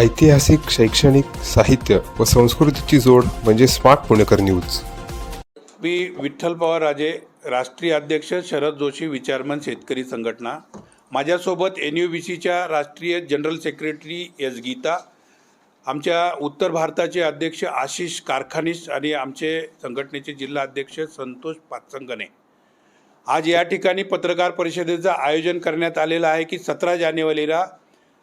ऐतिहासिक शैक्षणिक साहित्य व संस्कृतीची जोड म्हणजे स्मार्ट पुणेकर न्यूज. मी विठ्ठल पवार राजे राष्ट्रीय अध्यक्ष शरद जोशी विचारमन शेतकरी संघटना. माझ्यासोबत एन यू बी सीच्या राष्ट्रीय जनरल सेक्रेटरी एस गीता आमच्या उत्तर भारताचे अध्यक्ष आशिष कारखानीस आणि आमचे संघटनेचे जिल्हा अध्यक्ष संतोष पाचसंगणे आज या ठिकाणी पत्रकार परिषदेचं आयोजन करण्यात आलेलं आहे की सतरा जानेवारीला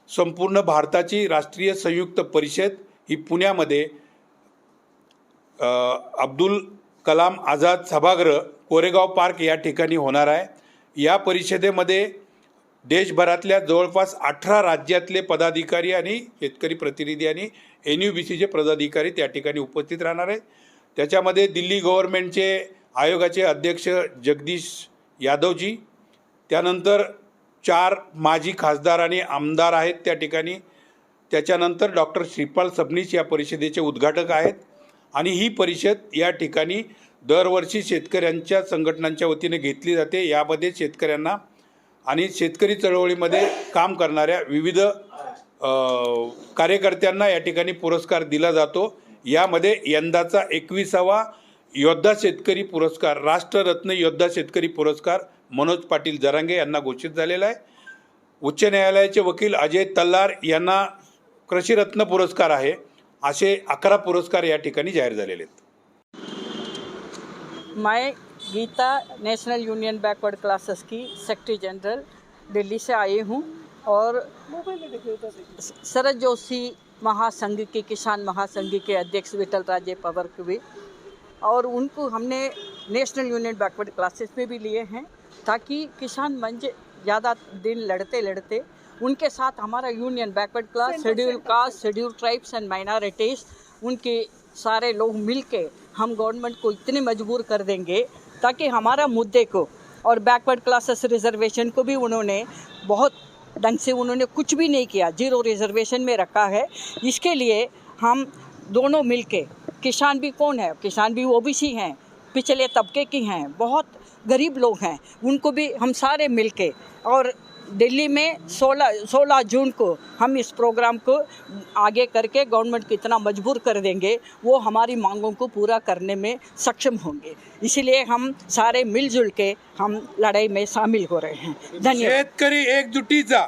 संपूर्ण भारताची राष्ट्रीय संयुक्त परिषद ही पुण्यामध्ये अब्दुल कलाम आझाद सभागृह कोरेगाव पार्क या ठिकाणी होणार आहे. या परिषदेमध्ये देशभरातल्या जवळपास अठरा राज्यातले पदाधिकारी आणि शेतकरी प्रतिनिधी आणि एन यू बी सीचे पदाधिकारी त्या ठिकाणी उपस्थित राहणार आहेत. त्याच्यामध्ये दिल्ली गव्हर्मेंटचे आयोगाचे अध्यक्ष जगदीश यादवजी त्यानंतर चार माजी खासदार आणि आमदार आहेत त्या ठिकाणी. त्याच्यानंतर डॉक्टर श्रीपाल सबनीस या परिषदेचे उद्घाटक आहेत. आणि ही परिषद या ठिकाणी दरवर्षी शेतकऱ्यांच्या संघटनांच्या वतीने घेतली जाते. यामध्ये शेतकऱ्यांना आणि शेतकरी चळवळीमध्ये काम करणाऱ्या विविध कार्यकर्त्यांना या ठिकाणी पुरस्कार दिला जातो. यामध्ये यंदाचा एकविसावा योद्धा शेतकरी पुरस्कार राष्ट्ररत्न योद्धा शेतकरी पुरस्कार मनोज पाटील जरांगे यांना घोषित झालेला आहे. उच्च न्यायालयाचे वकील अजय तल्लार यांना कृषीरत्न पुरस्कार आहे. असे अकरा पुरस्कार या ठिकाणी जाहीर झालेले आहेत. मैं Geeta national union backward classes की सेक्रेटरी जनरल दिल्ली से आई हूँ और शरद जोशी महासंघ के किसान महासंघ के अध्यक्ष विठल राजे पवर भी और उनको हमने नेशनल यूनियन बैकवर्ड क्लासेस में भी लिए हैं। ताकि किसान मंच ज़्यादा दिन लड़ते लड़ते उनके साथ हमारा union backward class schedule caste schedule tribes and minorities उनके सारे लोग मिल के हम गवर्नमेंट को इतने मजबूर कर देंगे ताकि हमारा मुद्दे को और बैकवर्ड क्लासेस रिजर्वेशन को भी उन्होंने बहुत ढंग से उन्होंने कुछ भी नहीं किया ज़ीरो रिजर्वेशन में रखा है। इसके लिए हम दोनों मिलके किसान भी कौन है? किसान भी ओबीसी हैं। पिछले तबके की हैं बहुत गरीब लोग हैं उनको भी हम सारे मिलके और दिल्ली में 16 16 जून को हम इस प्रोग्राम को आगे करके गवर्नमेंट को इतना मजबूर कर देंगे वो हमारी मांगों को पूरा करने में सक्षम होंगे। इसीलिए हम सारे मिलजुल के हम लड़ाई में शामिल हो रहे हैं। धन्यवाद। एकजुटीचा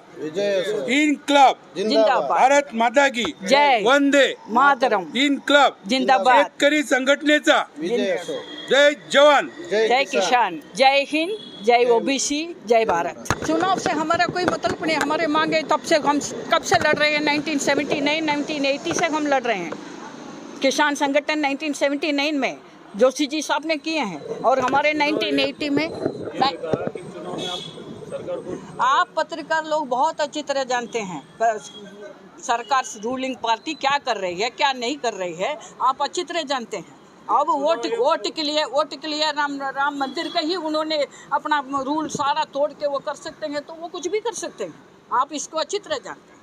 इनक्लब जिंदाबाद। भारत माता की। जय. वंदे मातरम। इनक्लब जिंदाबाद. शेतकरी संघटनेचा जय जवान। जय किसान। जय हिंद। जय ओबीसी, जय भारत। चुनाव से हमारा कोई मतलब नहीं, हमारे मांगे तब से हम कब से लड़ रहे हैं? 1979 1980 से हम लड़ रहे हैं। किसान संगठन 1979 में, जोशी जी साहब ने किए हैं। और हमारे 1980 में आप पत्रकार लोग बहुत अच्छी तरह जानते हैं। सरकार रूलिंग पार्टी क्या कर रही है, क्या नहीं कर रही है, आप अच्छी तरह जानते हैं। अब वोट वोट के लिए वोट के लिए राम राम मंदिर का ही उन्होंने अपना रूल सारा तोड़ के वो कर सकते हैं तो वो कुछ भी कर सकते हैं। आप इसको अच्छी तरह जानते हैं।